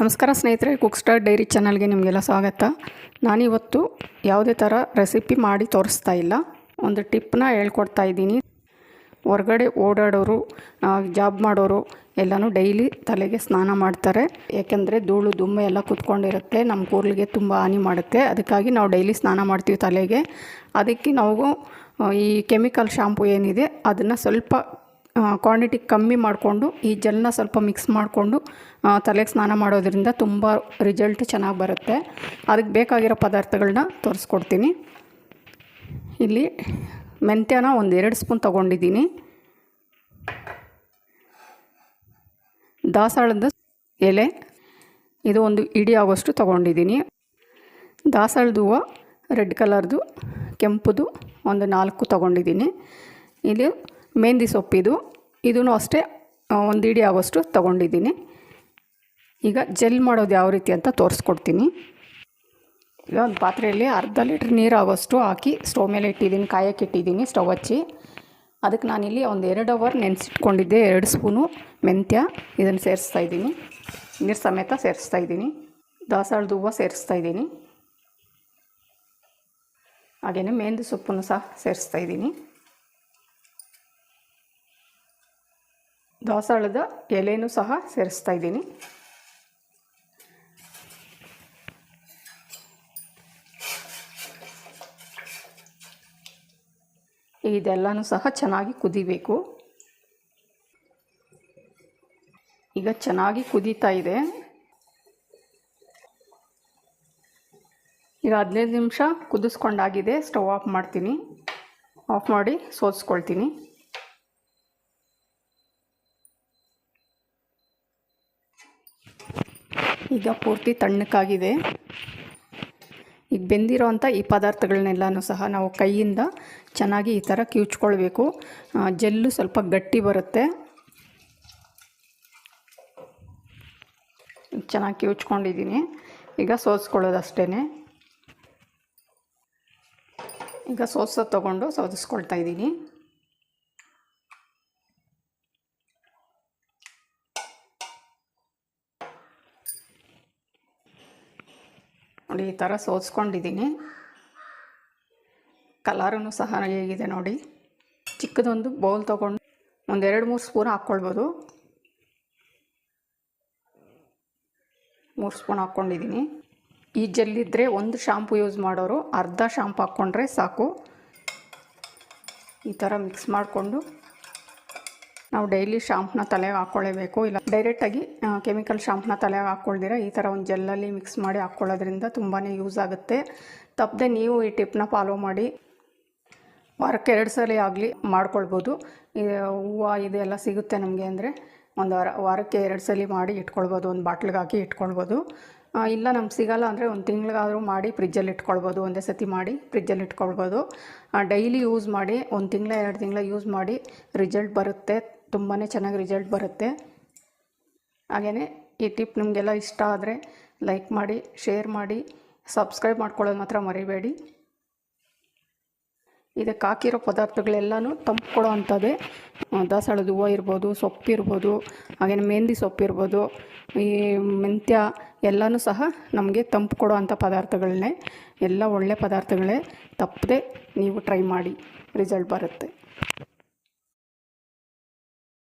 ನಮಸ್ಕಾರ ಸ್ನೇಹಿತರೆ cook star dairy ಚಾನಲ್ಗೆ ನಿಮಗೆಲ್ಲ ಸ್ವಾಗತ. ನಾನಿವತ್ತು ಯಾವುದೇ ಥರ ರೆಸಿಪಿ ಮಾಡಿ ತೋರಿಸ್ತಾ ಇಲ್ಲ. ಒಂದು ಟಿಪ್ನ ಹೇಳ್ಕೊಡ್ತಾ ಇದ್ದೀನಿ. ಹೊರಗಡೆ ಓಡಾಡೋರು ಜಾಬ್ ಮಾಡೋರು ಎಲ್ಲನೂ ಡೈಲಿ ತಲೆಗೆ ಸ್ನಾನ ಮಾಡ್ತಾರೆ. ಏಕೆಂದರೆ ಧೂಳು, ದುಮ್ಮೆ ಎಲ್ಲ ಕುತ್ಕೊಂಡಿರುತ್ತೆ. ನಮ್ಮ ಕೂದಲಿಗೆ ತುಂಬ ಹಾನಿ ಮಾಡುತ್ತೆ. ಅದಕ್ಕಾಗಿ ನಾವು ಡೈಲಿ ಸ್ನಾನ ಮಾಡ್ತೀವಿ ತಲೆಗೆ. ಅದಕ್ಕೆ ನಾವು ಈ ಕೆಮಿಕಲ್ ಶಾಂಪು ಏನಿದೆ, ಅದನ್ನು ಸ್ವಲ್ಪ ಕ್ವಾಂಟಿಟಿ ಕಮ್ಮಿ ಮಾಡಿಕೊಂಡು ಈ ಜೆಲ್ನ ಸ್ವಲ್ಪ ಮಿಕ್ಸ್ ಮಾಡಿಕೊಂಡು ತಲೆಗೆ ಸ್ನಾನ ಮಾಡೋದ್ರಿಂದ ತುಂಬ ರಿಸಲ್ಟ್ ಚೆನ್ನಾಗಿ ಬರುತ್ತೆ. ಅದಕ್ಕೆ ಬೇಕಾಗಿರೋ ಪದಾರ್ಥಗಳನ್ನ ತೋರಿಸ್ಕೊಡ್ತೀನಿ. ಇಲ್ಲಿ ಮೆಂತ್ಯನ ಒಂದು ಎರಡು ಸ್ಪೂನ್ ತೊಗೊಂಡಿದ್ದೀನಿ. ದಾಸಾಳದ ಎಲೆ, ಇದು ಒಂದು ಇಡಿ ಆಗೋಷ್ಟು ತೊಗೊಂಡಿದ್ದೀನಿ. ದಾಸಾಳದ ಹೂವು ರೆಡ್ ಕಲರ್ದು, ಕೆಂಪುದು ಒಂದು ನಾಲ್ಕು ತೊಗೊಂಡಿದ್ದೀನಿ. ಇಲ್ಲಿ ಮೆಹಂದಿ ಸೊಪ್ಪಿದು. ಇದೂ ಅಷ್ಟೇ ಒಂದು ಇಡಿ ಆಗೋಷ್ಟು ತೊಗೊಂಡಿದ್ದೀನಿ. ಈಗ ಜೆಲ್ ಮಾಡೋದು ಯಾವ ರೀತಿ ಅಂತ ತೋರಿಸ್ಕೊಡ್ತೀನಿ. ಈಗ ಒಂದು ಪಾತ್ರೆಯಲ್ಲಿ ಅರ್ಧ ಲೀಟ್ರ್ ನೀರು ಆಗೋಷ್ಟು ಹಾಕಿ ಸ್ಟವ್ ಮೇಲೆ ಇಟ್ಟಿದ್ದೀನಿ, ಕಾಯಕ್ಕೆ ಇಟ್ಟಿದ್ದೀನಿ ಸ್ಟವ್ ಹಚ್ಚಿ. ಅದಕ್ಕೆ ನಾನಿಲ್ಲಿ ಒಂದು ಎರಡು ಅವರ್ ನೆನೆಸಿಟ್ಕೊಂಡಿದ್ದೆ, ಎರಡು ಸ್ಪೂನು ಮೆಂತ್ಯ ಇದನ್ನು ಸೇರಿಸ್ತಾ ಇದ್ದೀನಿ. ನೀರು ಸಮೇತ ಸೇರಿಸ್ತಾ ಇದ್ದೀನಿ. ದಾಸಾಳದ ಹೂವು ಸೇರಿಸ್ತಾ ಇದ್ದೀನಿ. ಹಾಗೆಯೇ ಮೆಹಂದಿ ಸೊಪ್ಪನ್ನು ಸಹ ಸೇರಿಸ್ತಾ ಇದ್ದೀನಿ. ದಾಸಾಳದ ಎಲೆನೂ ಸಹ ಸೇರಿಸ್ತಾ ಇದ್ದೀನಿ. ಇದೆಲ್ಲನೂ ಸಹ ಚೆನ್ನಾಗಿ ಕುದಿಬೇಕು. ಈಗ ಚೆನ್ನಾಗಿ ಕುದೀತಾ ಇದೆ. ಈಗ ಹದಿನೈದು ನಿಮಿಷ ಕುದಿಸ್ಕೊಂಡಾಗಿದೆ, ಸ್ಟವ್ ಆಫ್ ಮಾಡ್ತೀನಿ. ಆಫ್ ಮಾಡಿ ಸೋಸ್ಕೊಳ್ತೀನಿ. ಈಗ ಪೂರ್ತಿ ತಣ್ಣಕ್ಕಾಗಿದೆ. ಈಗ ಬೆಂದಿರೋವಂಥ ಈ ಪದಾರ್ಥಗಳನ್ನೆಲ್ಲನೂ ಸಹ ನಾವು ಕೈಯಿಂದ ಚೆನ್ನಾಗಿ ಈ ಥರ ಕಿವುಚ್ಕೊಳ್ಬೇಕು. ಜೆಲ್ಲು ಸ್ವಲ್ಪ ಗಟ್ಟಿ ಬರುತ್ತೆ. ಚೆನ್ನಾಗಿ ಕಿವುಚ್ಕೊಂಡಿದ್ದೀನಿ. ಈಗ ಸೋಸ್ಕೊಳ್ಳೋದಷ್ಟೇ ಈಗ ಸೋಸ ತಗೊಂಡು ಸೋದಿಸ್ಕೊಳ್ತಾ ಇದ್ದೀನಿ. ನೋಡಿ, ಈ ಥರ ಸೋಸ್ಕೊಂಡಿದ್ದೀನಿ ಕಲರೂ ಸಹ ಹೇಗಿದೆ ನೋಡಿ. ಚಿಕ್ಕದೊಂದು ಬೌಲ್ ತೊಗೊಂಡು ಒಂದೆರಡು ಮೂರು ಸ್ಪೂನ್ ಹಾಕ್ಕೊಳ್ಬೋದು. ಮೂರು ಸ್ಪೂನ್ ಹಾಕ್ಕೊಂಡಿದ್ದೀನಿ. ಈ ಜೆಲ್ಲಿದ್ದರೆ ಒಂದು ಶಾಂಪು ಯೂಸ್ ಮಾಡೋರು ಅರ್ಧ ಶಾಂಪು ಹಾಕ್ಕೊಂಡ್ರೆ ಸಾಕು. ಈ ಥರ ಮಿಕ್ಸ್ ಮಾಡಿಕೊಂಡು ನಾವು ಡೈಲಿ ಶಾಂಪ್ನ ತಲೆಗೆ ಹಾಕ್ಕೊಳ್ಳೇಬೇಕು ಇಲ್ಲ ಡೈರೆಕ್ಟಾಗಿ ಕೆಮಿಕಲ್ ಶಾಂಪ್ನ ತಲೆಗೆ ಹಾಕ್ಕೊಳ್ದಿರ ಈ ಥರ ಒಂದು ಜೆಲ್ಲಲ್ಲಿ ಮಿಕ್ಸ್ ಮಾಡಿ ಹಾಕ್ಕೊಳ್ಳೋದ್ರಿಂದ ತುಂಬಾ ಯೂಸ್ ಆಗುತ್ತೆ. ತಪ್ಪದೆ ನೀವು ಈ ಟಿಪ್ನ ಫಾಲೋ ಮಾಡಿ. ವಾರಕ್ಕೆ ಎರಡು ಸಲ ಆಗಲಿ ಮಾಡ್ಕೊಳ್ಬೋದು. ಇದು ಹೂವು ಇದೆಲ್ಲ ಸಿಗುತ್ತೆ ನಮಗೆ ಅಂದರೆ ಒಂದು ವಾರ, ವಾರಕ್ಕೆ ಎರಡು ಸಲ ಮಾಡಿ ಇಟ್ಕೊಳ್ಬೋದು, ಒಂದು ಬಾಟ್ಲಿಗೆ ಹಾಕಿ ಇಟ್ಕೊಳ್ಬೋದು. ಇಲ್ಲ ನಮ್ಗೆ ಸಿಗಲ್ಲ ಅಂದರೆ ಒಂದು ತಿಂಗಳಿಗಾದರೂ ಮಾಡಿ ಫ್ರಿಜ್ಜಲ್ಲಿ ಇಟ್ಕೊಳ್ಬೋದು, ಒಂದೇ ಸತಿ ಮಾಡಿ ಫ್ರಿಜ್ಜಲ್ಲಿ ಇಟ್ಕೊಳ್ಬೋದು. ಡೈಲಿ ಯೂಸ್ ಮಾಡಿ, ಒಂದು ತಿಂಗಳ, ಎರಡು ತಿಂಗಳ ಯೂಸ್ ಮಾಡಿ ರಿಸಲ್ಟ್ ಬರುತ್ತೆ. ತುಂಬಾ ಚೆನ್ನಾಗಿ ರಿಸಲ್ಟ್ ಬರುತ್ತೆ. ಹಾಗೆಯೇ ಈ ಟಿಪ್ ನಿಮಗೆಲ್ಲ ಇಷ್ಟ ಆದರೆ ಲೈಕ್ ಮಾಡಿ ಶೇರ್ ಮಾಡಿ ಸಬ್ಸ್ಕ್ರೈಬ್ ಮಾಡ್ಕೊಳ್ಳೋದು ಮಾತ್ರ ಮರಿಬೇಡಿ. ಇದಕ್ಕೆ ಹಾಕಿರೋ ಪದಾರ್ಥಗಳೆಲ್ಲನೂ ತಂಪು ಕೊಡೋ ಅಂಥದ್ದೇ ದಾಸವಾಳದ ಹೂವು ಇರ್ಬೋದು ಸೊಪ್ಪಿರ್ಬೋದು ಹಾಗೆಯೇ ಮೆಹಂದಿ ಸೊಪ್ಪಿರ್ಬೋದು ಈ ಮೆಂತ್ಯ ಎಲ್ಲನೂ ಸಹ ನಮಗೆ ತಂಪು ಕೊಡೋ ಅಂಥ ಪದಾರ್ಥಗಳನ್ನೇ. ಎಲ್ಲ ಒಳ್ಳೆ ಪದಾರ್ಥಗಳೇ. ತಪ್ಪದೆ ನೀವು ಟ್ರೈ ಮಾಡಿ ರಿಸಲ್ಟ್ ಬರುತ್ತೆ.